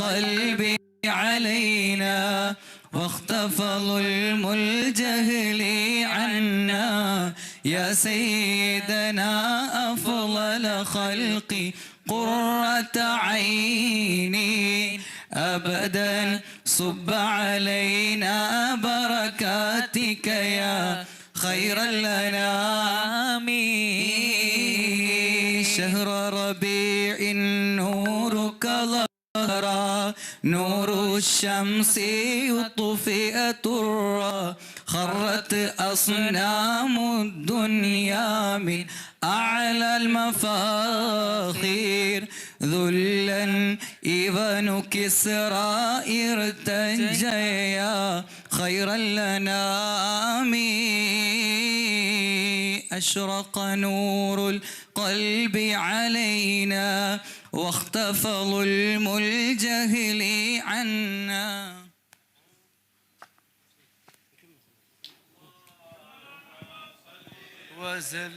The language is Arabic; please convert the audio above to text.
القلب علينا واختفى ظلم الجهل عنا. يا سيدنا أفضل خلق قرة عيني أبدا صب علينا بركاتك يا خير الأنام. شهر ربيع نورك نور الشمس يطفئ ترى خرت أصنام الدنيا من أعلى المفاخير. ذلا إذا كسرى ارتجيا خير الأنام أشرق نور القلب علينا واختفى ظلم الجهل عنا. وزل